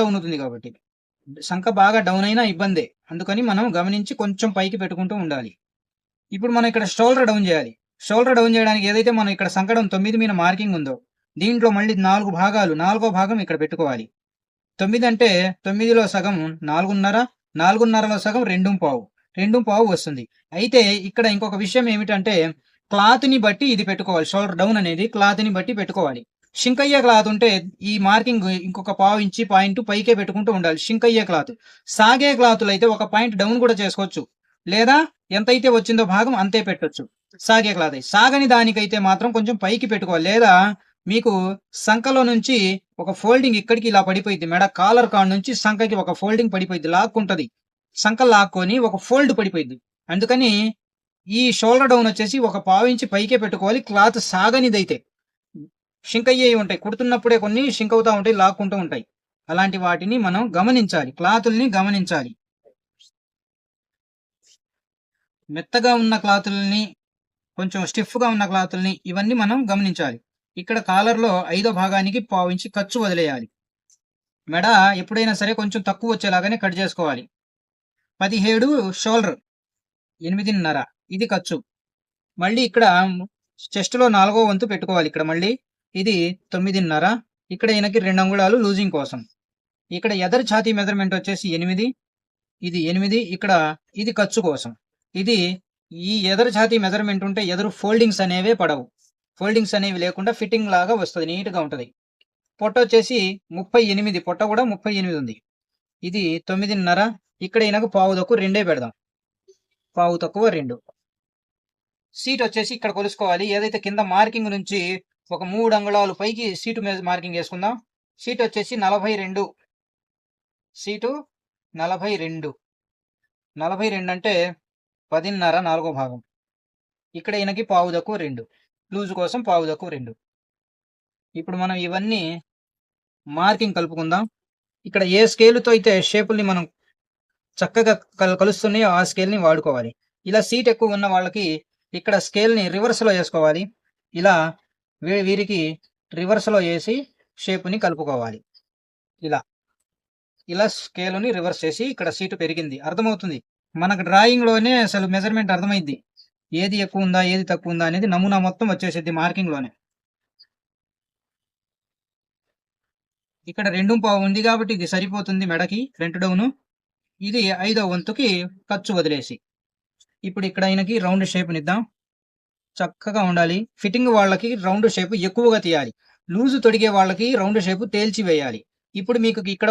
Down అవుతుంది కాబట్టి. సంఖ బాగా డౌన్ అయినా ఇబ్బందే. అందుకని మనం గమనించి కొంచెం పైకి పెట్టుకుంటూ ఉండాలి. ఇప్పుడు మనం ఇక్కడ షోల్డర్ డౌన్ చేయాలి. షోల్డర్ డౌన్ చేయడానికి ఏదైతే మనం ఇక్కడ సంకడం తొమ్మిది మీద మార్కింగ్ ఉందో దీంట్లో మళ్ళీ నాలుగు భాగాలు నాలుగో భాగం ఇక్కడ పెట్టుకోవాలి. తొమ్మిది అంటే తొమ్మిదిలో సగం నాలుగున్నర నాలుగున్నరలో సగం రెండు పావు. రెండు పావు వస్తుంది. అయితే ఇక్కడ ఇంకొక విషయం ఏమిటంటే క్లాత్ని బట్టి ఇది పెట్టుకోవాలి. షోల్డర్ డౌన్ అనేది క్లాత్ని బట్టి పెట్టుకోవాలి. షింకయ్య క్లాత్ ఉంటే ఈ మార్కింగ్ ఇంకొక పావు ఇంచి పాయింట్ పైకే పెట్టుకుంటూ ఉండాలి. షింకయ్య క్లాత్. సాగే క్లాతులు అయితే ఒక పాయింట్ డౌన్ కూడా చేసుకోవచ్చు. లేదా ఎంతైతే వచ్చిందో భాగం అంతే పెట్టొచ్చు. సాగే క్లాత్. సాగని దానికైతే మాత్రం కొంచెం పైకి పెట్టుకోవాలి. లేదా మీకు సంఖలో నుంచి ఒక ఫోల్డింగ్ ఇక్కడికి ఇలా పడిపోయింది మెడ కాలర్ కాడ నుంచి సంఖకి ఒక ఫోల్డింగ్ పడిపోయింది లాక్కుంటుంది. సంఖ లాక్కొని ఒక ఫోల్డ్ పడిపోయింది అందుకని ఈ షోల్డర్ డౌన్ వచ్చేసి ఒక పావు ఇంచి పైకే పెట్టుకోవాలి. క్లాత్ సాగనిదైతే. షింక్ అయ్యేవి ఉంటాయి. కుడుతున్నప్పుడే కొన్ని షింక్ అవుతూ ఉంటాయి లాక్కుంటూ ఉంటాయి. అలాంటి వాటిని మనం గమనించాలి. క్లాతుల్ని గమనించాలి. మెత్తగా ఉన్న క్లాతుల్ని కొంచెం స్టిఫ్గా ఉన్న క్లాతుల్ని ఇవన్నీ మనం గమనించాలి. ఇక్కడ కాలర్లో ఐదో భాగానికి పావించి ఖర్చు వదిలేయాలి. మెడ ఎప్పుడైనా సరే కొంచెం తక్కువ వచ్చేలాగానే కట్ చేసుకోవాలి. పదిహేడు షోల్డర్ ఎనిమిదిన్నర. ఇది ఖర్చు. మళ్ళీ ఇక్కడ చెస్ట్లో నాలుగో వంతు పెట్టుకోవాలి. ఇక్కడ మళ్ళీ ఇది తొమ్మిదిన్నర. ఇక్కడ ఈయనకి రెండు అంగుళాలు లూజింగ్ కోసం. ఇక్కడ ఎదర్ ఛాతీ మెజర్మెంట్ వచ్చేసి ఎనిమిది. ఇది ఎనిమిది. ఇక్కడ ఇది ఖర్చు కోసం. ఇది ఈ ఎదరు ఛాతీ మెజర్మెంట్ ఉంటే ఎదురు ఫోల్డింగ్స్ అనేవే పడవు. ఫోల్డింగ్స్ అనేవి లేకుండా ఫిట్టింగ్ లాగా వస్తుంది నీట్గా ఉంటుంది. పొట్ట వచ్చేసి ముప్పై ఎనిమిది. పొట్ట కూడా ముప్పై ఎనిమిది ఉంది. ఇది తొమ్మిదిన్నర. ఇక్కడ ఈయనకు పావు తక్కువ రెండే పెడదాం. పావు తక్కువ రెండు. సీట్ వచ్చేసి ఇక్కడ కొలుసుకోవాలి. ఏదైతే కింద మార్కింగ్ నుంచి ఒక మూడు అంగుళాలు పైకి సీటు మీద మార్కింగ్ వేసుకుందాం సీట్ వచ్చేసి నలభై రెండు. సీటు నలభై రెండు. నలభై రెండు అంటే పదిన్నర నాలుగో భాగం. ఇక్కడ ఈయనకి పావు తక్కువ రెండు. లూజు కోసం పావు తక్కువ రెండు. ఇప్పుడు మనం ఇవన్నీ మార్కింగ్ కలుపుకుందాం. ఇక్కడ ఏ స్కేలుతో అయితే షేపుల్ని మనం చక్కగా కల్ కలుస్తున్నాయో ఆ స్కేల్ని వాడుకోవాలి. ఇలా సీట్ ఎక్కువ ఉన్న వాళ్ళకి ఇక్కడ స్కేల్ని రివర్స్లో వేసుకోవాలి. ఇలా వీరికి రివర్స్లో వేసి షేప్ని కలుపుకోవాలి. ఇలా. ఇలా స్కేల్ని రివర్స్ చేసి ఇక్కడ సీటు పెరిగింది. అర్థమవుతుంది? మనకు డ్రాయింగ్లోనే అసలు మెజర్మెంట్ అర్థమైంది. ఏది ఎక్కువ ఉందా ఏది తక్కువ ఉందా అనేది నమూనా మొత్తం వచ్చేసిద్ది మార్కింగ్లోనే ఇక్కడ రెండు పావు ఉంది కాబట్టి ఇది సరిపోతుంది మెడకి ఫ్రంట్ డౌను ఇది ఐదో వంతుకి ఖర్చు వదిలేసి. ఇప్పుడు ఇక్కడ ఆయనకి రౌండ్ షేప్నిద్దాం చక్కగా ఉండాలి. ఫిట్టింగ్ వాళ్ళకి రౌండ్ షేప్ ఎక్కువగా తీయాలి. లూజు తొడిగే వాళ్ళకి రౌండ్ షేప్ తేల్చి వేయాలి ఇప్పుడు మీకు ఇక్కడ